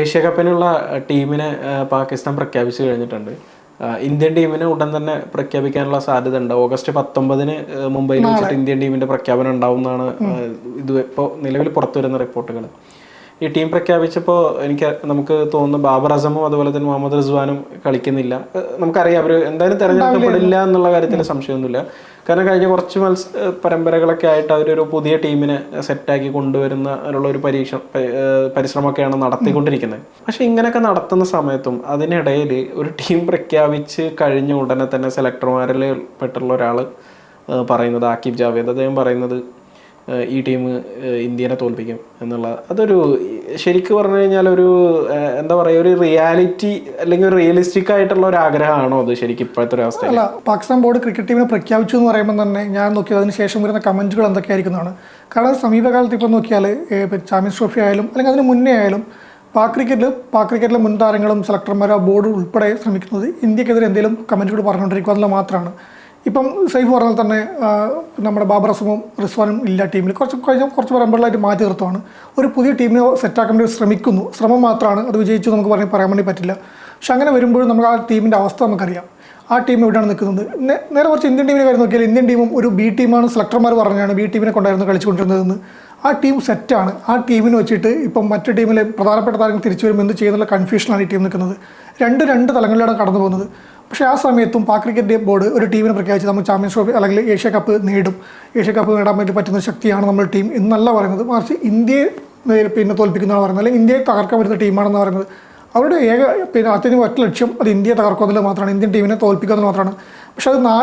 Asia കപ്പിനുള്ള ടീമിനെ പാകിസ്ഥാൻ പ്രഖ്യാപിച്ചു കഴിഞ്ഞിട്ടുണ്ട്. ഇന്ത്യൻ ടീമിനെ ഉടൻ തന്നെ പ്രഖ്യാപിക്കാനുള്ള സാധ്യത ഉണ്ട്. ഓഗസ്റ്റ് പത്തൊമ്പതിന് മുംബൈയിൽ വെച്ചിട്ട് ഇന്ത്യൻ ടീമിന്റെ പ്രഖ്യാപനം ഉണ്ടാവും എന്നാണ് ഇത് ഇപ്പോൾ നിലവിൽ പുറത്തു വരുന്ന റിപ്പോർട്ടുകൾ ഈ ടീം പ്രഖ്യാപിച്ചപ്പോൾ എനിക്ക് നമുക്ക് തോന്നുന്നു ബാബർ അസമും അതുപോലെ തന്നെ മുഹമ്മദ് റിസ്വാനും കളിക്കുന്നില്ല. നമുക്കറിയാം അവർ എന്തായാലും തെരഞ്ഞെടുക്കപ്പെടില്ല എന്നുള്ള കാര്യത്തിൽ സംശയമൊന്നുമില്ല. കാരണം കഴിഞ്ഞ കുറച്ച് മത്സ പരമ്പരകളൊക്കെ ആയിട്ട് അവരൊരു പുതിയ ടീമിനെ സെറ്റാക്കി കൊണ്ടുവരുന്ന അതിനുള്ള ഒരു പരീക്ഷ പരിശ്രമമൊക്കെയാണ് നടത്തിക്കൊണ്ടിരിക്കുന്നത്. പക്ഷെ ഇങ്ങനെയൊക്കെ നടത്തുന്ന സമയത്തും അതിനിടയിൽ ഒരു ടീം പ്രഖ്യാപിച്ച് കഴിഞ്ഞ ഉടനെ തന്നെ സെലക്ടർമാരിൽ പെട്ടുള്ള ഒരാൾ പറയുന്നത് ആക്കിബ് ജാവേദ്. അദ്ദേഹം പറയുന്നത് ഈ ടീം ഇന്ത്യനെ തോൽപ്പിക്കും എന്നുള്ള അതൊരു ശരിക്കും പറഞ്ഞു കഴിഞ്ഞാൽ ഒരു എന്താ പറയുക ഒരു റിയാലിറ്റി അല്ലെങ്കിൽ ഒരു റിയലിസ്റ്റിക് ആയിട്ടുള്ള ഒരു ആഗ്രഹമാണോ അത് ശരിക്കും ഇപ്പോഴത്തെ ഒരു അവസ്ഥ അല്ല പാകിസ്ഥാൻ ബോർഡ് ക്രിക്കറ്റ് ടീമിനെ പ്രഖ്യാപിച്ചു എന്ന് പറയുമ്പോൾ തന്നെ ഞാൻ നോക്കിയത് അതിന് ശേഷം വരുന്ന കമന്റുകൾ എന്തൊക്കെയായിരിക്കുന്നതാണ്. കാരണം സമീപകാലത്ത് ഇപ്പോൾ നോക്കിയാൽ ചാമ്പ്യൻസ് ട്രോഫി ആയാലും അല്ലെങ്കിൽ അതിന് മുന്നേ ആയാലും പാക് ക്രിക്കറ്റിൽ പാക് ക്രിക്കറ്റിലെ മുൻ താരങ്ങളും സെലക്ടർമാരും ബോർഡ് ഉൾപ്പെടെ ശ്രമിക്കുന്നത് ഇന്ത്യക്കെതിരെ എന്തെങ്കിലും കമന്റുകൾ പറഞ്ഞുകൊണ്ടിരിക്കുക എന്നുള്ള മാത്രമാണ്. ഇപ്പം സൈഫ് പറഞ്ഞാൽ തന്നെ നമ്മുടെ ബാബർ റിസ്വാനും ഇല്ല ടീമിൽ. കുറച്ച് കഴിഞ്ഞ കുറച്ച് പറയുമ്പോഴായിട്ട് മാറ്റി നിർത്തുവാണ്. ഒരു പുതിയ ടീമിനെ സെറ്റാക്കാൻ വേണ്ടി ശ്രമിക്കുന്നു. ശ്രമം മാത്രമാണ് അത് വിജയിച്ചു നമുക്ക് പറഞ്ഞ് പറയാൻ വേണ്ടി പറ്റില്ല. പക്ഷെ അങ്ങനെ വരുമ്പോഴും നമുക്ക് ആ ടീമിന്റെ അവസ്ഥ നമുക്കറിയാം. ആ ടീം എവിടെയാണ് നിൽക്കുന്നത്? നേരെ കുറച്ച് ഇന്ത്യൻ ടീമിനെ കാര്യം നോക്കിയാൽ ഇന്ത്യൻ ടീമും ഒരു ബി ടീമാണ് സെലക്ടർമാർ പറഞ്ഞാണ് ബി ടീമിനെ കൊണ്ടായിരുന്നു കളിച്ചുകൊണ്ടിരുന്നതെന്ന്. ആ ടീം സെറ്റാണ്. ആ ടീമിനെ വെച്ചിട്ട് ഇപ്പം മറ്റു ടീമിലെ പ്രധാനപ്പെട്ട താരങ്ങൾ തിരിച്ചു വരുമ്പോൾ എന്ത് ചെയ്യുന്നുള്ള കൺഫ്യൂഷനാണ് ഈ ടീം നിൽക്കുന്നത്. രണ്ട് രണ്ട് തലങ്ങളിലാണ് കടന്നു പോകുന്നത് പക്ഷേ ആ സമയത്തും പാക് ക്രിക്കറ്റ് ബോർഡ് ഒരു ടീമിനെ പ്രഖ്യാപിച്ച് നമ്മൾ ചാമ്പ്യൻസ് ട്രോഫി അല്ലെങ്കിൽ ഏഷ്യ കപ്പ് നേടും. ഏഷ്യ കപ്പ് നേടാൻ വേണ്ടി പറ്റുന്ന ശക്തിയാണ് നമ്മൾ ടീം എന്നല്ല പറയുന്നത്. മറിച്ച് ഇന്ത്യയെ പിന്നെ തോൽപ്പിക്കുന്നതാണ് പറയുന്നത്. അല്ലെങ്കിൽ ഇന്ത്യയെ തകർക്കാൻ പറ്റുന്ന ടീമാണെന്ന് പറയുന്നത്. അവരുടെ ഏക പിന്നെ അത്യധികം ഒറ്റ ലക്ഷ്യം അത് ഇന്ത്യയെ തകർക്കുക എന്നുള്ളത് മാത്രമാണ്. ഇന്ത്യൻ ടീമിനെ തോൽപ്പിക്കുക മാത്രമാണ്. പക്ഷെ അത് നാ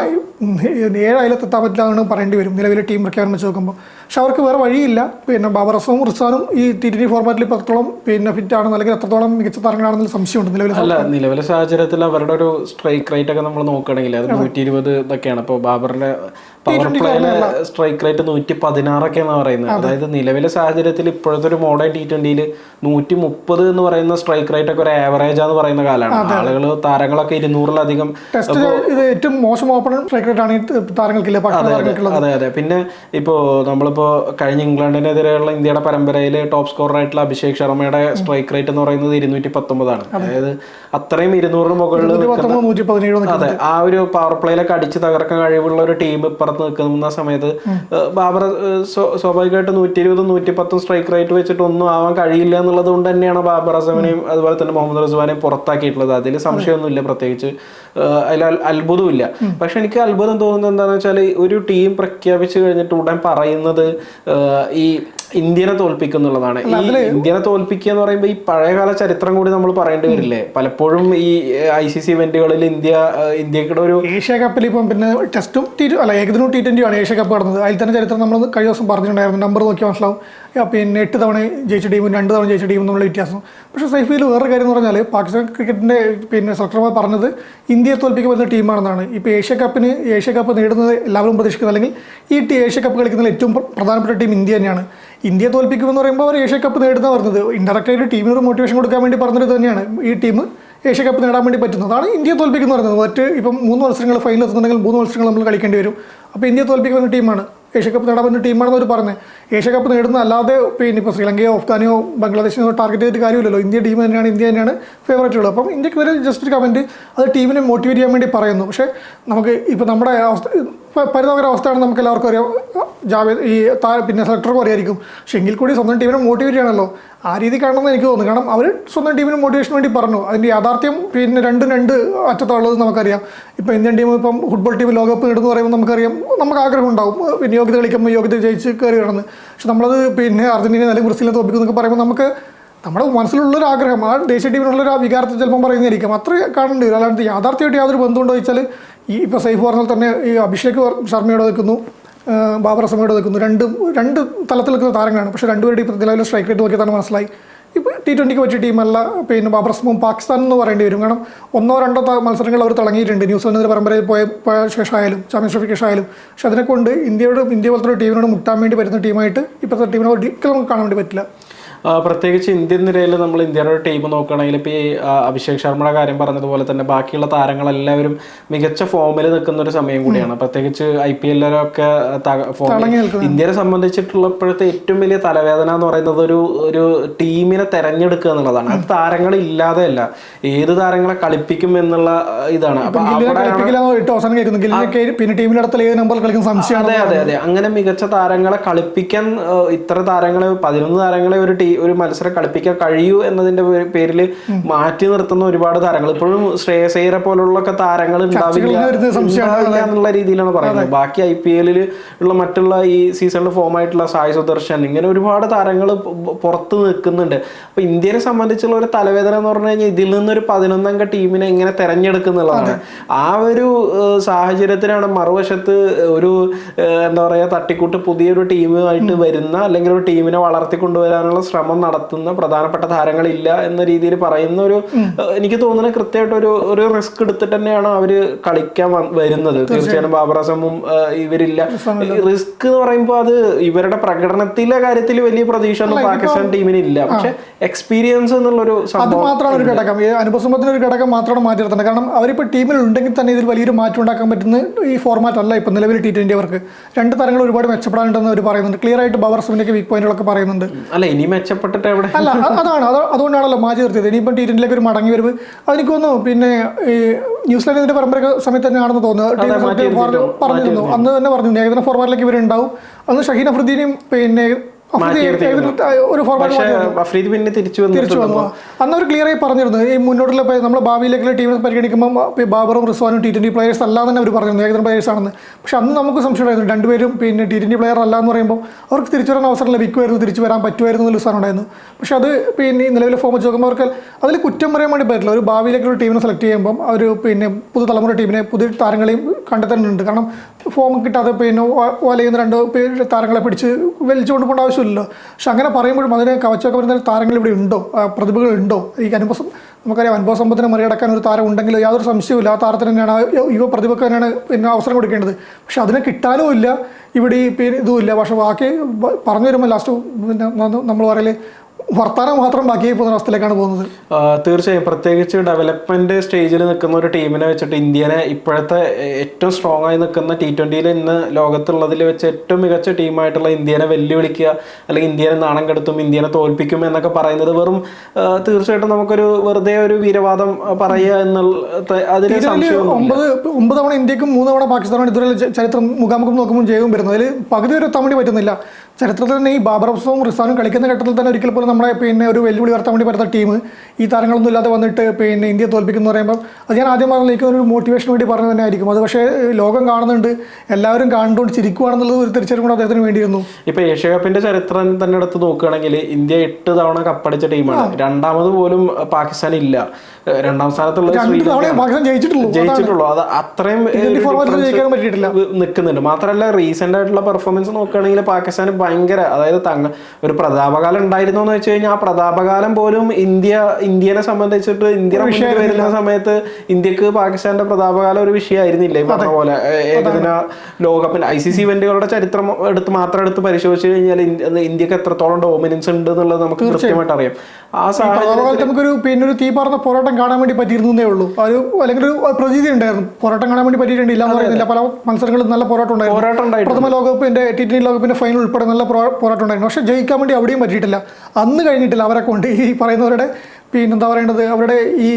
ഏഴ് എത്താൻ പറ്റില്ല എന്ന് പറയേണ്ടി വരും. നിലവിലെ ടീം പ്രഖ്യാപനം വെച്ച് നോക്കുമ്പോൾ. പക്ഷെ അവർക്ക് വേറെ വഴിയില്ല. പിന്നെ ബാബർ അസവും റിസാനും ഈ ടി ടി ഫോർമാറ്റിൽ ഇപ്പോൾ എത്രത്തോളം പിന്നെ ഫിറ്റ് ആണെന്ന് അല്ലെങ്കിൽ എത്രത്തോളം മികച്ച താരങ്ങളാണെന്നുള്ള സംശയമുണ്ട് നിലവിൽ അല്ല നിലവിലെ സാഹചര്യത്തിൽ അവരുടെ ഒരു സ്ട്രൈക്ക് റേറ്റ് ഒക്കെ നമ്മൾ നോക്കുകയാണെങ്കിൽ അത് നൂറ്റി ഇരുപത് ഇതൊക്കെയാണ്. അപ്പോൾ ബാബറിന്റെ പവർ പ്ലേയിലെ സ്ട്രൈക്ക് റേറ്റ് നൂറ്റി പതിനാറൊക്കെയാണ് പറയുന്നത് അതായത് നിലവിലെ സാഹചര്യത്തിൽ ഇപ്പോഴത്തെ ഒരു മോഡേൺ ടി ട്വന്റിയിൽ നൂറ്റി മുപ്പത് എന്ന് പറയുന്ന സ്ട്രൈക്ക് റേറ്റ് ഒക്കെ ഒരു ആവറേജ് ആണെന്ന് പറയുന്ന കാലമാണ്. ആളുകൾ താരങ്ങളൊക്കെ ഇരുന്നൂറിലധികം ഏറ്റവും മോശം ഓപ്പൺ സ്ട്രൈക്ക് റേറ്റ് ഈ താരങ്ങൾക്കില്ല അതെ അതെ. പിന്നെ ഇപ്പോ നമ്മളിപ്പോ കഴിഞ്ഞ ഇംഗ്ലണ്ടിനെതിരെയുള്ള ഇന്ത്യയുടെ പരമ്പരയിൽ ടോപ്പ് സ്കോറർ ആയിട്ടുള്ള അഭിഷേക് ശർമ്മയുടെ സ്ട്രൈക്ക് റേറ്റ് എന്ന് പറയുന്നത് ഇരുന്നൂറ്റി പത്തൊമ്പതാണ് അതായത് അത്രയും ഇരുന്നൂറിന് മുകളിൽ അതെ ആ ഒരു പവർ പ്ലേയിലൊക്കെ അടിച്ച് തകർക്കാൻ കഴിവുള്ള ഒരു ടീം ഇപ്പുറത്ത് നിൽക്കുന്ന സമയത്ത് ബാബർ സ്വാഭാവികമായിട്ട് നൂറ്റി ഇരുപതും നൂറ്റി പത്തും സ്ട്രൈക്ക് റേറ്റ് വെച്ചിട്ട് ഒന്നും ആവാൻ കഴിയില്ല എന്നുള്ളത് കൊണ്ട് തന്നെയാണ് ബാബർ അസമിനെയും അതുപോലെ തന്നെ മുഹമ്മദ് റിസ്വാനെയും പുറത്താക്കിയിട്ടുള്ളത്. അതിൽ സംശയമൊന്നുമില്ല പ്രത്യേകിച്ച്. അതിൽ അത്ഭുതമില്ല. പക്ഷെ എനിക്ക് അത്ഭുതം തോന്നുന്നത് എന്താണെന്ന് വെച്ചാൽ ഒരു ടീം പ്രഖ്യാപിച്ചു കഴിഞ്ഞിട്ട് ഉടൻ പറയുന്നത് ഈ ഇന്ത്യനെ തോൽപ്പിക്കും എന്നുള്ളതാണ് ഈ ഇന്ത്യനെ തോൽപ്പിക്കുക എന്ന് പറയുമ്പോൾ ഈ പഴയകാല ചരിത്രം കൂടി നമ്മൾ പറയേണ്ടി വരില്ലേ? പലപ്പോഴും ഈ ഐ സി സി ഇവന്റുകളിൽ ഇന്ത്യ ഇന്ത്യയുടെ ഒരു ഏഷ്യ കപ്പിൽ ഇപ്പം പിന്നെ ടെസ്റ്റും ടി അല്ല ഏകദിനവും ടി ട്വന്റിയാണ് ഏഷ്യ കപ്പ് നടന്നത്. അതിൽ തന്നെ ചരിത്രം നമ്മൾ കഴിഞ്ഞ ദിവസം പറഞ്ഞിട്ടുണ്ടായിരുന്നു. നമ്പർ നോക്കി മനസ്സിലാവും. പിന്നെ എട്ട് തവണ ജയിച്ച ടീമും രണ്ട് തവണ ജയിച്ച ടീമും തമ്മിലുള്ള വ്യത്യാസം. പക്ഷേ സൈഫിയിൽ വേറെ കാര്യം എന്ന് പറഞ്ഞാൽ പാകിസ്ഥാൻ ക്രിക്കറ്റിന്റെ പിന്നെ സെക്രട്ടറിമാർ പറഞ്ഞത് ഇന്ത്യയെ തോൽപ്പിക്കാൻ പറ്റുന്ന ടീമാണെന്നാണ്. ഇപ്പോൾ ഏഷ്യ കപ്പിന് ഏഷ്യ കപ്പ് നേടുന്നത് എല്ലാവരും പ്രതീക്ഷിക്കുന്നത് അല്ലെങ്കിൽ ഈ ടീ ഏഷ്യ കപ്പ് കളിക്കുന്നതിൽ ഏറ്റവും പ്ര- പ്രധാനപ്പെട്ട ടീം ഇന്ത്യ തന്നെയാണ്. ഇന്ത്യയെ തോൽപ്പിക്കുമെന്ന് പറയുമ്പോൾ അവർ ഏഷ്യ കപ്പ് നേടുന്ന പറഞ്ഞത്. ഇൻഡയറക്റ്റായിട്ട് ടീമിന് മോട്ടിവേഷൻ കൊടുക്കാൻ വേണ്ടി പറഞ്ഞത് തന്നെയാണ്. ഈ ടീം ഏഷ്യ കപ്പ് നേടാൻ വേണ്ടി പറ്റുന്നത്. അതാണ് ഇന്ത്യ തോൽപ്പിക്കുന്ന പറയുന്നത്. മറ്റ് ഇപ്പം മൂന്ന് മത്സരങ്ങൾ ഫൈനൽ എത്തുന്നുണ്ടെങ്കിൽ മൂന്ന് മത്സരങ്ങൾ നമ്മൾ കളിക്കേണ്ടി വരും. അപ്പോൾ ഇന്ത്യ തോൽപ്പിക്കുന്ന ടീമാണ്. ഏഷ്യ കപ്പ് നേടാൻ പറ്റുന്ന ടീമാണെന്ന് അവർ പറഞ്ഞത് ഏഷ്യ കപ്പ് നേടുന്ന അല്ലാതെ പിന്നെ ഇപ്പോൾ ശ്രീലങ്കയോ അഫ്ഗാനിയോ ബംഗ്ലാദേശിനോ ടാർഗറ്റ് ചെയ്തിട്ട് കാര്യമില്ലല്ലോ. ഇന്ത്യ ടീം തന്നെയാണ് ഇന്ത്യ തന്നെയാണ് ഫേവറേറ്റുകൾ അപ്പം ഇന്ത്യയ്ക്ക് വരെ ജസ്റ്റ് ഒരു കമന്റ് അത് ടീമിനെ മോട്ടിവേറ്റ് ചെയ്യാൻ വേണ്ടി പറയുന്നു. പക്ഷേ നമുക്ക് ഇപ്പോൾ നമ്മുടെ അവസ്ഥ പ- പരിതാപകര അവസ്ഥയാണ് നമുക്ക് എല്ലാവർക്കും അറിയാം. ജാവേദ് ഈ പിന്നെ സെലക്ടർക്കും അറിയായിരിക്കും പക്ഷെ എങ്കിൽ കൂടി സ്വന്തം ടീമിനെ മോട്ടിവേറ്റ് ചെയ്യണമല്ലോ. ആ രീതി കാണണമെന്ന് എനിക്ക് തോന്നുന്നു. കാരണം അവർ സ്വന്തം ടീമിന് മോട്ടിവേഷൻ വേണ്ടി പറഞ്ഞു. അതിന്റെ യാഥാർത്ഥ്യം പിന്നെ രണ്ടും രണ്ട് അറ്റത്തുള്ളത് നമുക്കറിയാം. ഇപ്പോൾ ഇന്ത്യൻ ടീം ഇപ്പം ഫുട്ബോൾ ടീം ലോകകപ്പ് നേടുന്നു പറയുമ്പോൾ നമുക്കറിയാം. നമുക്ക് ആഗ്രഹം ഉണ്ടാവും. പിന്നെ യോഗ്യത കളിക്കുമ്പോൾ യോഗ്യത ജയിച്ച് കയറി കിടന്ന് പക്ഷെ നമ്മളത് പിന്നെ അർജന്റീന അല്ലെങ്കിൽ ബ്രസീലിനെ തോപ്പിക്കുന്നൊക്കെ പറയുമ്പോൾ നമുക്ക് നമ്മുടെ മനസ്സിലുള്ളൊരു ആഗ്രഹം ആ ദേശീയ ടീമിനുള്ളൊരു ആ വികാരത്തെ ചിലപ്പം പറയുന്നതായിരിക്കും. അത്ര കാണേണ്ടി വരും അല്ലാണ്ട് യാഥാർത്ഥ്യമായിട്ട് യാതൊരു ബന്ധമുണ്ടോ ചോദിച്ചാൽ ഈ ഇപ്പോൾ സൈഫ് പറഞ്ഞാൽ തന്നെ ഈ അഭിഷേക് ശർമ്മയോട് നിൽക്കുന്നു ബാബർ അസമയോട് നിൽക്കുന്നു. രണ്ട് രണ്ട് തലത്തിൽ നിൽക്കുന്ന താരങ്ങളാണ്. പക്ഷേ രണ്ടുപേരുടെ ഇപ്പോൾ നിലവിലെ സ്ട്രൈക്ക് റേറ്റ് നോക്കിയാൽ തന്നെ മനസ്സിലായി ഇപ്പോൾ ടി ട്വന്റിക്ക് പറ്റിയ ടീമല്ല പിന്നെ ബാബർ അസമും പാകിസ്ഥാൻ എന്ന് പറയേണ്ടി വരും. കാരണം ഒന്നോ രണ്ടോ മത്സരങ്ങൾ അവർ തിളങ്ങിയിട്ടുണ്ട് ന്യൂസിലൻഡിന്റെ പരമ്പരയിൽ പോയ പോയ ശേഷമായാലും ചാമ്പ്യൻഷിപ്പ് ശേഷമായാലും. പക്ഷെ അതിനെക്കൊണ്ട് ഇന്ത്യയോട് ഇന്ത്യ പോലത്തെ ടീമിനോട് മുട്ടാൻ വേണ്ടി വരുന്ന ടീമായിട്ട് ഇപ്പോഴത്തെ ടീമിനെ ഒരിക്കലും കാണാൻ വേണ്ടി പറ്റില്ല. പ്രത്യേകിച്ച് ഇന്ത്യൻ നിരയിൽ നമ്മൾ ഇന്ത്യയുടെ ടീം നോക്കുകയാണെങ്കിൽ ഇപ്പോൾ ഈ അഭിഷേക് ശർമ്മയുടെ കാര്യം പറഞ്ഞതുപോലെ തന്നെ ബാക്കിയുള്ള താരങ്ങളെല്ലാവരും മികച്ച ഫോമിൽ നിൽക്കുന്ന ഒരു സമയം കൂടിയാണ്. പ്രത്യേകിച്ച് ഐ പി എല്ലിലൊക്കെ ഇന്ത്യയെ സംബന്ധിച്ചിട്ടുള്ളപ്പോഴത്തെ ഏറ്റവും വലിയ തലവേദന എന്ന് പറയുന്നത് ഒരു ഒരു ടീമിനെ തെരഞ്ഞെടുക്കുക എന്നുള്ളതാണ്. അത് താരങ്ങൾ ഇല്ലാതെയല്ല ഏത് താരങ്ങളെ കളിപ്പിക്കും എന്നുള്ള ഇതാണ്. അതെ അതെ അതെ. അങ്ങനെ മികച്ച താരങ്ങളെ കളിപ്പിക്കാൻ ഇത്ര താരങ്ങളെ പതിനൊന്ന് താരങ്ങളെ ഒരു ടീ ഒരു മത്സരം കളിപ്പിക്കാൻ കഴിയൂ എന്നതിന്റെ പേരിൽ മാറ്റി നിർത്തുന്ന ഒരുപാട് താരങ്ങൾ. ഇപ്പോഴും ശ്രേയസേര പോലുള്ളൊക്കെ താരങ്ങൾ ഉണ്ടാവില്ല. എന്നുള്ള രീതിയിലാണ് പറയുന്നത്. ബാക്കി ഐ പി എല്ലിൽ ഉള്ള മറ്റുള്ള ഈ സീസണിൽ ഫോം ആയിട്ടുള്ള സായി സുദർശൻ ഇങ്ങനെ ഒരുപാട് താരങ്ങൾ പുറത്ത് നിൽക്കുന്നുണ്ട്. അപ്പൊ ഇന്ത്യയെ സംബന്ധിച്ചുള്ള ഒരു തലവേദന എന്ന് പറഞ്ഞു കഴിഞ്ഞാൽ ഇതിൽ നിന്നൊരു പതിനൊന്നംഗ ടീമിനെ ഇങ്ങനെ തെരഞ്ഞെടുക്കുന്നുള്ളതാണ്. ആ ഒരു സാഹചര്യത്തിലാണ് മറുവശത്ത് ഒരു എന്താ പറയാ തട്ടിക്കൂട്ട് പുതിയൊരു ടീമുമായിട്ട് വരുന്ന അല്ലെങ്കിൽ ഒരു ടീമിനെ വളർത്തി കൊണ്ടുവരാനുള്ള ശ്രമം നടത്തുന്ന പ്രധാനപ്പെട്ട താരങ്ങളില്ല എന്ന രീതിയിൽ പറയുന്ന ഒരു എനിക്ക് തോന്നുന്ന കൃത്യമായിട്ട് ഒരു ഒരു റിസ്ക് എടുത്തിട്ട് തന്നെയാണ് അവർ കളിക്കാൻ വരുന്നത്. തീർച്ചയായും. ബാബർ അസമും ഇവരില്ല. റിസ്ക് എന്ന് പറയുമ്പോൾ അത് ഇവരുടെ പ്രകടനത്തിലെ കാര്യത്തിൽ വലിയ പ്രതീക്ഷ ഒന്നും പാകിസ്ഥാൻ ടീമിന് ഇല്ല പക്ഷെ എക്സ്പീരിയൻസ് എന്നുള്ളൊരു അത് മാത്രമാണ് ഒരു ഘടകം. ഈ അനുപസമ്പത്തിന് ഒരു ഘടകം മാത്രമാണ് മാറ്റി നിർത്തുന്നത് കാരണം അവരിപ്പോൾ ടീമിൽ ഉണ്ടെങ്കിൽ തന്നെ ഇതിൽ വലിയൊരു മാറ്റം ഉണ്ടാക്കാൻ പറ്റുന്ന ഈ ഫോർമാറ്റ് അല്ല ഇപ്പം നിലവിൽ ടി ട്വന്റി അവർക്ക് രണ്ട് തരങ്ങൾ ഒരുപാട് മെച്ചപ്പെടാനുണ്ടെന്ന് അവർ പറയുന്നുണ്ട്. ക്ലിയർ ആയിട്ട് സിമിനൊക്കെ വീക്ക് പോയിന്റുകളൊക്കെ പറയുന്നുണ്ട്. അല്ല ഇനി മെച്ചപ്പെട്ടിട്ട് എവിടെ? അല്ല അതാണ്. അത് അതുകൊണ്ടാണല്ലോ മാജി നിർത്തിയത്. ഇനിയിപ്പം ടി ട്വന്റിയിലേക്ക് ഒരു മടങ്ങി വരവ് അതെനിക്ക് തോന്നുന്നു പിന്നെ ഈ ന്യൂസിലാൻഡിന്റെ പരമ്പര സമയത്ത് തന്നെയാണെന്ന് തോന്നുന്നു. പറഞ്ഞിരുന്നു. അന്ന് തന്നെ പറഞ്ഞു ഏകദിന ഫോർമാറ്റിലേക്ക് ഇവരുണ്ടാവും. അന്ന് ഷഹീൻ അഫ്രീദിനെയും പിന്നെ ഒരു ഫോർമാറ്റ് പിന്നെ തിരിച്ചു തിരിച്ചു വന്നു. അന്ന് അവർ ക്ലിയർ ആയി പറഞ്ഞിരുന്നു. ഈ മുന്നോട്ടുള്ള നമ്മുടെ ഭാവിയിലേക്കുള്ള ടീമിനെ പരിഗണിക്കുമ്പോൾ ബാബറും റിസ്വാനും ടി ട്വന്റി പ്ലേയേഴ്സ് അല്ല തന്നെ അവർ പറഞ്ഞിരുന്നു. ഏകദിന പ്ലെയേഴ്സ് ആണെന്ന്. പക്ഷെ അന്ന് നമുക്ക് സംശയമായിരുന്നു രണ്ടുപേരും പിന്നെ ടി ട്വന്റി പ്ലെയർ അല്ല എന്ന് പറയുമ്പോൾ അവർക്ക് തിരിച്ചു വരാൻ അവസരം ലഭിക്കുമായിരുന്നു തിരിച്ചു വരാൻ പറ്റുമായിരുന്നു എന്നൊരു സാധനം ഉണ്ടായിരുന്നു. പക്ഷെ അത് പിന്നെ ഈ നിലവിലെ ഫോം വെച്ച് നോക്കുമ്പോൾ അവർക്ക് അതിൽ കുറ്റം പറയാൻ വേണ്ടി പറ്റില്ല. ഒരു ഭാവിയിലേക്കുള്ള ടീമിനെ സെലക്ട് ചെയ്യുമ്പോൾ അവർ പിന്നെ പുതു തലമുറ ടീമിനെ പുതിയ താരങ്ങളെയും കണ്ടെത്തേണ്ടതുണ്ട്. കാരണം ഫോം കിട്ടാതെ പിന്നെ വലയുന്ന രണ്ട് താരങ്ങളെ പിടിച്ച് വലിച്ചുകൊണ്ട് പോകേണ്ട ആവശ്യമില്ലല്ലോ. പക്ഷെ അങ്ങനെ പറയുമ്പോഴും അതിനെ കവച്ചൊക്കെ വരുന്ന താരങ്ങൾ ഇവിടെ ഉണ്ടോ? പ്രതിഭകൾ ഉണ്ടോ? ഈ അനുഭവം നമുക്കറിയാം അനുഭവ സമ്പത്തിനെ മറികടക്കാൻ ഒരു താരം ഉണ്ടെങ്കിൽ യാതൊരു സംശയവുമില്ല. ആ താരത്തിന് തന്നെയാണ് യുവ പ്രതിഭക്ക് തന്നെയാണ് പിന്നെ അവസരം കൊടുക്കേണ്ടത്. പക്ഷെ അതിനെ കിട്ടാനും ഇല്ല. ഇവിടെ ഈ പിന്നെ ഇതുമില്ല പക്ഷെ ബാക്കി പറഞ്ഞു വരുമ്പോൾ ലാസ്റ്റ് പിന്നെ നമ്മൾ പറയൽ വർത്താനം മാത്രം ബാക്കിയായി പോകുന്ന അവസ്ഥയിലേക്കാണ് പോകുന്നത്. തീർച്ചയായും. പ്രത്യേകിച്ച് ഡെവലപ്മെന്റ് സ്റ്റേജിൽ നിൽക്കുന്ന ഒരു ടീമിനെ വെച്ചിട്ട് ഇന്ത്യനെ ഇപ്പോഴത്തെ ഏറ്റവും സ്ട്രോങ് ആയി നിൽക്കുന്ന ടി ട്വന്റിയിൽ ഇന്ന് ലോകത്തുള്ളതിൽ വെച്ച് ഏറ്റവും മികച്ച ടീമായിട്ടുള്ള ഇന്ത്യനെ വെല്ലുവിളിക്കുക അല്ലെങ്കിൽ ഇന്ത്യനെ നാണം കെടുത്തും ഇന്ത്യനെ തോൽപ്പിക്കും എന്നൊക്കെ പറയുന്നത് വെറും തീർച്ചയായിട്ടും നമുക്കൊരു വെറുതെ ഒരു വീരവാദം പറയുക എന്നുള്ള അതിന് ഒമ്പത് ഒമ്പത് തവണ ഇന്ത്യക്കും മൂന്ന് തവണ പാകിസ്ഥാനും ഇതുവരെ ചരിത്രം മുഖാമുഖം നോക്കുമ്പോൾ ജയവും വരുന്നത് അതിൽ പകുതി ഒരു തവണ പറ്റുന്നില്ല. ചരിത്രത്തിൽ തന്നെ ഈ ബാബർ അഫ്സവും റിസാനും കളിക്കുന്ന ഘട്ടത്തിൽ തന്നെ ഒരിക്കൽ പോലും നമ്മളെ പിന്നെ ഒരു വെല്ലുവിളി ഉയർത്താൻ വേണ്ടി പറ്റുന്ന ടീം ഈ താരങ്ങളൊന്നും ഇല്ലാതെ വന്നിട്ട് പിന്നെ ഇന്ത്യ തോൽപ്പിക്കുന്നു പറയുമ്പോൾ അത് ഞാൻ ആദ്യം പറഞ്ഞിരിക്കുന്ന ഒരു മോട്ടിവേഷന് വേണ്ടി പറഞ്ഞു തന്നെ ആയിരിക്കും. അത് പക്ഷേ ലോകം കാണുന്നുണ്ട് എല്ലാവരും കണ്ടുകൊണ്ട് ചിരിക്കുകയാണെന്നുള്ളത് ഒരു തിരിച്ചറിവ് കൂടെ അദ്ദേഹത്തിന് വേണ്ടിയിരുന്നു. ഇപ്പോൾ ഏഷ്യ കപ്പിന്റെ ചരിത്രം തന്നെ എടുത്ത് നോക്കുകയാണെങ്കിൽ ഇന്ത്യ എട്ട് തവണ കപ്പടിച്ച ടീമാണ്. രണ്ടാമത് പോലും പാകിസ്ഥാൻ ഇല്ല. രണ്ടാം സ്ഥാനത്തുള്ള പാകിസ്ഥാൻ ജയിച്ചിട്ടുള്ളൂ. അത് അത്രയും നിൽക്കുന്നുണ്ട് മാത്രമല്ല റീസെന്റ് ആയിട്ടുള്ള പെർഫോമൻസ് നോക്കുകയാണെങ്കിൽ പാകിസ്ഥാന് ഭയങ്കര അതായത് തങ്ങ ഒരു പ്രതാപകാലം ഉണ്ടായിരുന്നു എന്ന് വെച്ച് കഴിഞ്ഞാൽ ആ പ്രതാപകാലം പോലും ഇന്ത്യ ഇന്ത്യനെ സംബന്ധിച്ചിട്ട് ഇന്ത്യ വരുന്ന സമയത്ത് ഇന്ത്യയ്ക്ക് പാകിസ്ഥാന്റെ പ്രതാപകാലം ഒരു വിഷയമായിരുന്നില്ല. ഈ പറഞ്ഞ പോലെ ഏകദിന ലോകകപ്പിൽ ഐ സി സി ഇവന്റുകളുടെ ചരിത്രം എടുത്ത് മാത്രം എടുത്ത് പരിശോധിച്ചു കഴിഞ്ഞാൽ ഇന്ത്യയ്ക്ക് എത്രത്തോളം ഡോമിനൻസ് ഉണ്ട് എന്നുള്ളത് നമുക്ക് കൃത്യമായിട്ട് അറിയാം. ആ സാഹചര്യം നമുക്കൊരു പിന്നെ ഒരു തീ പാർന്ന പോരാട്ടം കാണാൻ വേണ്ടി പറ്റിയിരുന്നേ ഉള്ളൂ. ഒരു അല്ലെങ്കിൽ ഒരു പ്രതീതി ഉണ്ടായിരുന്നു. പോരാട്ടം കാണാൻ വേണ്ടി പറ്റിയിട്ടുണ്ട്. ഇല്ല എന്ന് പറയുന്നില്ല പല മത്സരങ്ങളും നല്ല പോരാട്ടം ഉണ്ടായിരുന്നു. പ്രഥമ ലോകകപ്പിന്റെ ടി ട്വന്റി ലോകകപ്പിന്റെ ഫൈനൽ ഉൾപ്പെടെ നല്ല പ്രോ- പോരാട്ടം ഉണ്ടായിരുന്നു പക്ഷെ ജയിക്കാൻ വേണ്ടി അവിടെയും പറ്റിയിട്ടില്ല. അന്ന് കഴിഞ്ഞിട്ടില്ല അവരെ കൊണ്ട്. ഈ പറയുന്നവരുടെ പിന്നെന്താ പറയേണ്ടത് അവരുടെ ഈ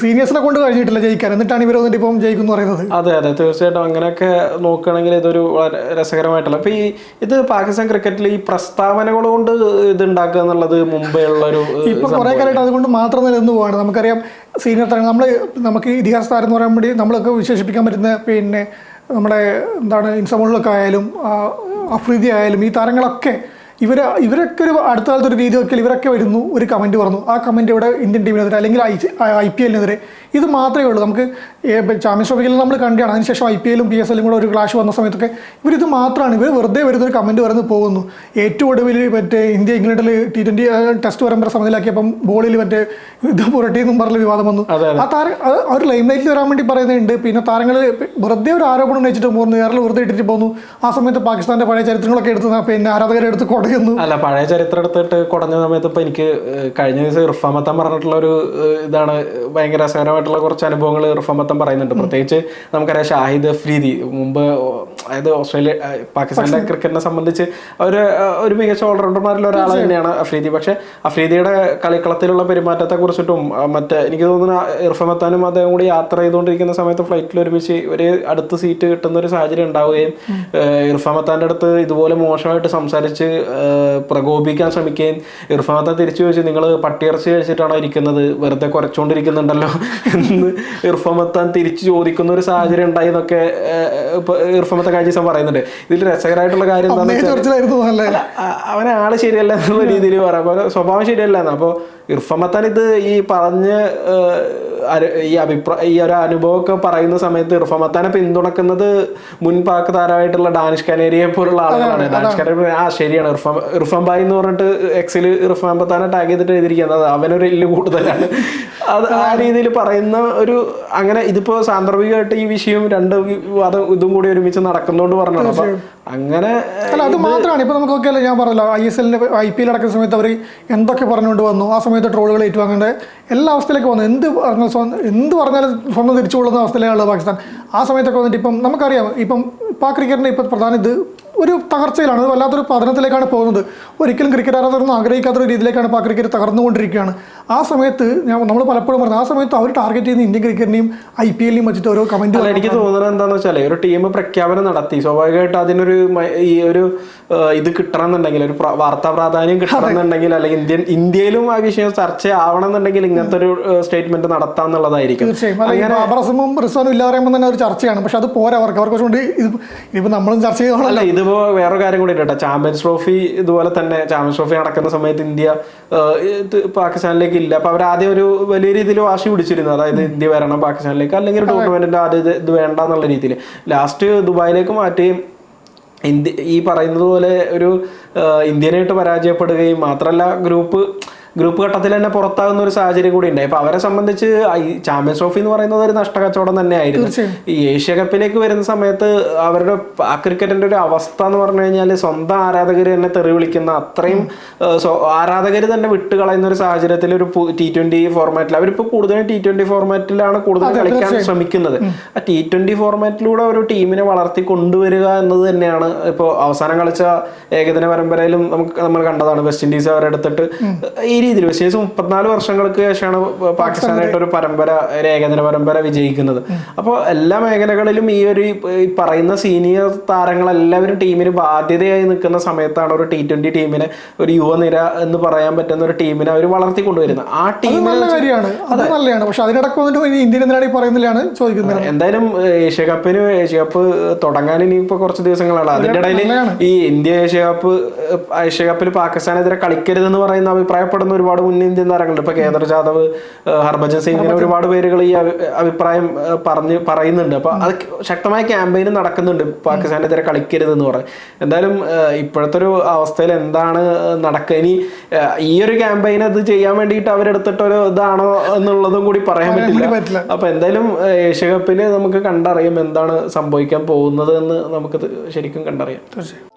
സീനിയേഴ്സിനെ കൊണ്ട് കഴിഞ്ഞിട്ടില്ല ജയിക്കാൻ. എന്നിട്ടാണ് ഇവർ വന്നിട്ട് ഇപ്പം ജയിക്കുന്നു പറയുന്നത്. അതെ അതെ. തീർച്ചയായിട്ടും അങ്ങനെയൊക്കെ നോക്കുകയാണെങ്കിൽ ഇതൊരു വളരെ രസകരമായിട്ടുള്ള അപ്പൊ ഈ ഇത് പാകിസ്ഥാൻ ക്രിക്കറ്റിൽ ഈ പ്രസ്താവനകൾ കൊണ്ട് ഇത് ഉണ്ടാക്കുക എന്നുള്ളത് മുമ്പേ ഉള്ള ഒരു ഇപ്പൊ കുറെ കാലമായിട്ട് അതുകൊണ്ട് മാത്രം നിലനിന്ന് പോവാണ്. നമുക്കറിയാം സീനിയർ താരങ്ങൾ നമ്മൾ നമുക്ക് ഇതിഹാസ താരം എന്ന് പറയാൻ വേണ്ടി നമ്മളൊക്കെ വിശേഷിപ്പിക്കാൻ പറ്റുന്ന പിന്നെ നമ്മുടെ എന്താണ് ഇൻസമോളിലൊക്കെ ആയാലും അഫ്രീദി ആയാലും ഈ താരങ്ങളൊക്കെ ഇവർ ഇവരൊക്കെ ഒരു അടുത്ത കാലത്ത് ഒരു രീതി നോക്കിയാൽ ഇവരൊക്കെ വരുന്നു ഒരു കമന്റ് പറഞ്ഞു. ആ കമന്റ് ഇവിടെ ഇന്ത്യൻ ടീമിനെതിരെ അല്ലെങ്കിൽ ഐ ഐ പി എല്ലിനെതിരെ ഇത് മാത്രമേ ഉള്ളൂ. നമുക്ക് ചാമ്പ്യൻസ് ട്രോഫിയിൽ നമ്മൾ കണ്ടാണ് അതിനുശേഷം ഐ പി എല്ലും പി എസ് എല്ലും കൂടെ ഒരു ക്ലാഷ് വന്ന സമയത്തൊക്കെ ഇവരിത് മാത്രമാണ്. ഇവർ വെറുതെ വരുന്ന ഒരു കമന്റ് വരുന്നത് പോകുന്നു. ഏറ്റവും ഒടുവിൽ മറ്റേ ഇന്ത്യ ഇംഗ്ലണ്ടിൽ ടി ട്വന്റി ടെസ്റ്റ് പരമ്പര സമനിലാക്കിയപ്പം ബോളിൽ മറ്റേ ഇത് പുരട്ടി എന്നും പറഞ്ഞ വിവാദം വന്നു. ആ താര അത് അവർ ലൈം ലൈറ്റിൽ വരാൻ വേണ്ടി പറയുന്നുണ്ട്. പിന്നെ താരങ്ങൾ വെറുതെ ഒരു ആരോപണം ഉന്നയിച്ചിട്ട് പോകുന്നു. കേരളം വെറുതെ ഇട്ടിട്ട് പോകുന്നു. ആ സമയത്ത് പാകിസ്ഥാന്റെ പഴയ ചരിത്രങ്ങളൊക്കെ എടുത്ത് പിന്നെ ആരാധകരെ എടുത്ത് കൊട സംഭവിക്കുന്നു അല്ല പഴയ ചരിത്രം എടുത്തിട്ട് കുടഞ്ഞ സമയത്ത് ഇപ്പൊ എനിക്ക് കഴിഞ്ഞ ദിവസം ഇർഫാമത്തം പറഞ്ഞിട്ടുള്ള ഒരു ഇതാണ് ഭയങ്കര രസകരമായിട്ടുള്ള കുറച്ച് അനുഭവങ്ങൾ ഇർഫാമത്തം പറയുന്നുണ്ട്. പ്രത്യേകിച്ച് നമുക്കറിയാം ഷാഹിദ് അഫ്രീദി മുമ്പ് അതായത് ഓസ്ട്രേലിയ പാകിസ്ഥാന്റെ ക്രിക്കറ്റിനെ സംബന്ധിച്ച് ഒരു ഒരു മികച്ച ഓൾറൗണ്ടർമാരിൽ ഒരാൾ തന്നെയാണ് അഫ്രീദി. പക്ഷെ അഫ്രീദിയുടെ കളിക്കളത്തിലുള്ള പെരുമാറ്റത്തെ കുറിച്ചിട്ടും മറ്റേ എനിക്ക് തോന്നുന്നു ഇർഫമത്താനും അദ്ദേഹം കൂടി യാത്ര ചെയ്തുകൊണ്ടിരിക്കുന്ന സമയത്ത് ഫ്ലൈറ്റിൽ ഒരുമിച്ച് ഒരു അടുത്ത് സീറ്റ് കിട്ടുന്ന ഒരു സാഹചര്യം ഉണ്ടാവുകയും ഇർഫാമത്താന്റെ അടുത്ത് ഇതുപോലെ മോശമായിട്ട് സംസാരിച്ച് പ്രകോപിക്കാൻ ശ്രമിക്കുകയും ഇർഫാത്ത തിരിച്ചു ചോദിച്ചു നിങ്ങൾ പട്ടിയിറച്ചി കഴിച്ചിട്ടാണോ ഇരിക്കുന്നത്? വെറുതെ കുറച്ചുകൊണ്ടിരിക്കുന്നുണ്ടല്ലോ. എന്ന് ഇർഫമത്താൻ തിരിച്ചു ചോദിക്കുന്ന ഒരു സാഹചര്യം ഉണ്ടായി എന്നൊക്കെ ഇർഫമത്തെ കഴിഞ്ഞ ദിവസം പറയുന്നുണ്ട്. ഇതിൽ രസകരമായിട്ടുള്ള കാര്യം എന്താണെന്ന് അവനെ ആൾ ശരിയല്ല എന്നുള്ള രീതിയിൽ പറയാം. സ്വഭാവം ശരിയല്ല എന്ന്. അപ്പോൾ ഇർഫമത്താൻ ഇത് ഈ പറഞ്ഞ് ഈ അഭിപ്രായ ഈ ഒരു അനുഭവമൊക്കെ പറയുന്ന സമയത്ത് ഇർഫമത്താനെ പിന്തുണക്കുന്നത് മുൻ പാക് താരമായിട്ടുള്ള ഡാനിഷ് കനേരിയെ പോലുള്ള ആളുകളാണ്. ഡാനിഷ് കനേരി ആ ശരിയാണ്. ഇർഫം ഇർഫാൻ ബായ് എന്ന് പറഞ്ഞിട്ട് എക്സിൽ ഇർഫമത്താനെ ടാഗ് ചെയ്തിട്ട് എഴുതിയിരിക്കുന്നത് അവനൊരു എല്ല് കൂടുതലാണ്. അത് ആ രീതിയിൽ പറയുന്ന ഒരു അങ്ങനെ ഇതിപ്പോ സാന്ദർഭികമായിട്ട് ഈ വിഷയം രണ്ട് അത് ഇതും കൂടി ഒരുമിച്ച് നടക്കുന്നോണ്ട് പറഞ്ഞത് അപ്പൊ അങ്ങനെ അല്ല അത് മാത്രമാണ്. ഇപ്പൊ നമുക്ക് നോക്കിയാലോ ഞാൻ പറഞ്ഞല്ലോ ഐ എസ് എല്ലിന്റെ ഐ പി എൽ അടക്കുന്ന സമയത്ത് അവർ എന്തൊക്കെ പറഞ്ഞുകൊണ്ട് വന്നു. ആ സമയത്ത് ട്രോളുകൾ ഏറ്റുവാങ്ങേണ്ട എല്ലാ അവസ്ഥയിലേക്ക് വന്നു. എന്ത് പറഞ്ഞ സ്വന്തം എന്ത് പറഞ്ഞാലും സ്വന്തം തിരിച്ചു കൊള്ളുന്ന അവസ്ഥയിലാണ് പാകിസ്ഥാൻ. ആ സമയത്തൊക്കെ വന്നിട്ട് ഇപ്പം നമുക്കറിയാം ഇപ്പം പാക് ക്രിക്കറ്റിന്റെ ഇപ്പം പ്രധാന ഇത് ഒരു തകർച്ചയിലാണ്. അത് വല്ലാത്തൊരു പതനത്തിലേക്കാണ് പോകുന്നത്. ഒരിക്കലും ക്രിക്കറ്റ് ആരാധകരൊന്നും ആഗ്രഹിക്കാത്തൊരു രീതിയിലേക്കാണ് ഇപ്പോൾ ആ ക്രിക്കറ്റ് തകർന്നുകൊണ്ടിരിക്കുകയാണ്. ആ സമയത്ത് ഞാൻ നമ്മൾ പലപ്പോഴും പറഞ്ഞു ആ സമയത്ത് അവർ ടാർഗറ്റ് ചെയ്യുന്ന ഇന്ത്യൻ ക്രിക്കറ്റിനെയും ഐ പി എല്ലിനെയും വെച്ചിട്ട് ഓരോ കമന്റ് എനിക്ക് തോന്നുന്നത് എന്താണെന്ന് വെച്ചാൽ ഒരു ടീം പ്രഖ്യാപനം നടത്തി സ്വാഭാവികമായിട്ട് അതിനൊരു ഈ ഒരു ഇത് കിട്ടണം എന്നുണ്ടെങ്കിൽ ഒരു വാർത്താ പ്രാധാന്യം കിട്ടണം എന്നുണ്ടെങ്കിൽ അല്ലെങ്കിൽ ഇന്ത്യൻ ഇന്ത്യയിലും ആ വിഷയം ചർച്ച ആവണം എന്നുണ്ടെങ്കിൽ ഇങ്ങനത്തെ ഒരു സ്റ്റേറ്റ്മെന്റ് നടത്താം എന്നുള്ളതായിരിക്കും. തീർച്ചയായും. അബ്രസമും റിസ്വാനും ഇല്ലാതെ പറയുമ്പോൾ തന്നെ ഒരു ചർച്ചയാണ്. പക്ഷെ അത് പോരാ അവർക്ക്. അവർക്ക് കൊണ്ട് ഇത് ഇതിപ്പോൾ നമ്മളും ചർച്ച ചെയ്തോളാം അല്ല ഇതിപ്പോ വേറെ കാര്യം കൂടി കേട്ടോ. ചാമ്പ്യൻസ് ട്രോഫി ഇതുപോലെ തന്നെ ചാമ്പ്യൻസ് ട്രോഫി നടക്കുന്ന സമയത്ത് ഇന്ത്യ പാകിസ്ഥാനിലേക്ക് ഇല്ല. അപ്പൊ അവർ ആദ്യം ഒരു വലിയ രീതിയിൽ വാശി പിടിച്ചിരുന്നു. അതായത് ഇന്ത്യ വരണം പാകിസ്ഥാനിലേക്ക് അല്ലെങ്കിൽ ടൂർണമെന്റിന്റെ ആദ്യം ഇത് വേണ്ട എന്നുള്ള രീതിയിൽ. ലാസ്റ്റ് ദുബായിലേക്ക് മാറ്റി ഇന്ത്യ ഈ പറയുന്നത് പോലെ ഒരു ഇന്ത്യനായിട്ട് പരാജയപ്പെടുകയും മാത്രമല്ല ഗ്രൂപ്പ് ഗ്രൂപ്പ് ഘട്ടത്തിൽ തന്നെ പുറത്താകുന്ന ഒരു സാഹചര്യം കൂടി ഉണ്ടായി അപ്പൊ അവരെ സംബന്ധിച്ച് ചാമ്പ്യൻസ് ട്രോഫി എന്ന് പറയുന്നത് ഒരു നഷ്ടക്കച്ചവടം തന്നെയായിരുന്നു. ഈ ഏഷ്യ കപ്പിലേക്ക് വരുന്ന സമയത്ത് അവരുടെ ആ ക്രിക്കറ്റിന്റെ ഒരു അവസ്ഥ എന്ന് പറഞ്ഞു കഴിഞ്ഞാൽ സ്വന്തം ആരാധകർ തന്നെ തെറി വിളിക്കുന്ന അത്രയും ആരാധകർ തന്നെ വിട്ടുകളയുന്ന ഒരു സാഹചര്യത്തിൽ ഒരു ടി ട്വന്റി ഫോർമാറ്റിൽ അവരിപ്പോ കൂടുതലും ടി ട്വന്റി ഫോർമാറ്റിലാണ് കൂടുതൽ കളിക്കാൻ ശ്രമിക്കുന്നത്. ആ ടി ട്വന്റി ഫോർമാറ്റിലൂടെ ഒരു ടീമിനെ വളർത്തി കൊണ്ടുവരിക എന്നത് തന്നെയാണ് ഇപ്പോൾ അവസാനം കളിച്ച ഏകദിന പരമ്പരയിലും നമുക്ക് നമ്മൾ കണ്ടതാണ്. വെസ്റ്റ് ഇൻഡീസ് അവരെടുത്തിട്ട് ഈ രീതിയിൽ വിശേഷം മുപ്പത്തിനാല് വർഷങ്ങൾക്ക് ശേഷമാണ് പാകിസ്ഥാനായിട്ട് ഒരു പരമ്പര ഒരു ഏകദിന പരമ്പര വിജയിക്കുന്നത്. അപ്പോൾ എല്ലാ മേഖലകളിലും ഈ ഒരു ഈ പറയുന്ന സീനിയർ താരങ്ങളെല്ലാവരും ടീമിന് ബാധ്യതയായി നിൽക്കുന്ന സമയത്താണ് ഒരു ടി ട്വന്റി ടീമിനെ ഒരു യുവനിര എന്ന് പറയാൻ പറ്റുന്ന ഒരു ടീമിനെ അവർ വളർത്തിക്കൊണ്ടുവരുന്നത്. ആ നല്ല കാര്യമാണ്. അത് നല്ലതാണ്. പക്ഷെ അതിനിടക്ക് വന്നിട്ട് ഇന്ത്യൻ എന്തിനാണ് ഈ പറയുന്നില്ലാണ് ചോദിക്കുന്നത്. എന്തായാലും ഏഷ്യ കപ്പിന് ഏഷ്യ കപ്പ് തുടങ്ങാൻ ഇനിയിപ്പോ കുറച്ച് ദിവസങ്ങളാണ്. അതിന്റെ ഇടയിൽ ഈ ഇന്ത്യ ഏഷ്യ കപ്പ് ഏഷ്യ കപ്പിൽ പാകിസ്ഥാനെതിരെ കളിക്കരുതെന്ന് പറയുന്ന അഭിപ്രായപ്പെടുന്ന ഒരുപാട് മുൻ ഇന്ത്യൻ താരങ്ങളുണ്ട് ഇപ്പൊ കേദർ ജാദവ് ഹർഭജൻ സിംഗ് ഇങ്ങനെ ഒരുപാട് പേരുകൾ ഈ അഭിപ്രായം പറഞ്ഞ് പറയുന്നുണ്ട്. അപ്പൊ അത് ശക്തമായ ക്യാമ്പയിൻ നടക്കുന്നുണ്ട്. പാകിസ്ഥാനെതിരെ കളിക്കരുതെന്ന് പറയും എന്തായാലും ഇപ്പോഴത്തെ ഒരു അവസ്ഥയിൽ എന്താണ് നടക്കുക ഇനി ഈ ഒരു ക്യാമ്പയിൻ അത് ചെയ്യാൻ വേണ്ടിയിട്ട് അവരെടുത്തിട്ട് ഒരു ഇതാണോ എന്നുള്ളതും കൂടി പറയാൻ പറ്റില്ല. പറ്റില്ല. അപ്പൊ എന്തായാലും ഏഷ്യ കപ്പിൽ നമുക്ക് കണ്ടറിയാം എന്താണ് സംഭവിക്കാൻ പോകുന്നത് എന്ന് നമുക്ക് ശരിക്കും കണ്ടറിയാം. തീർച്ചയായും.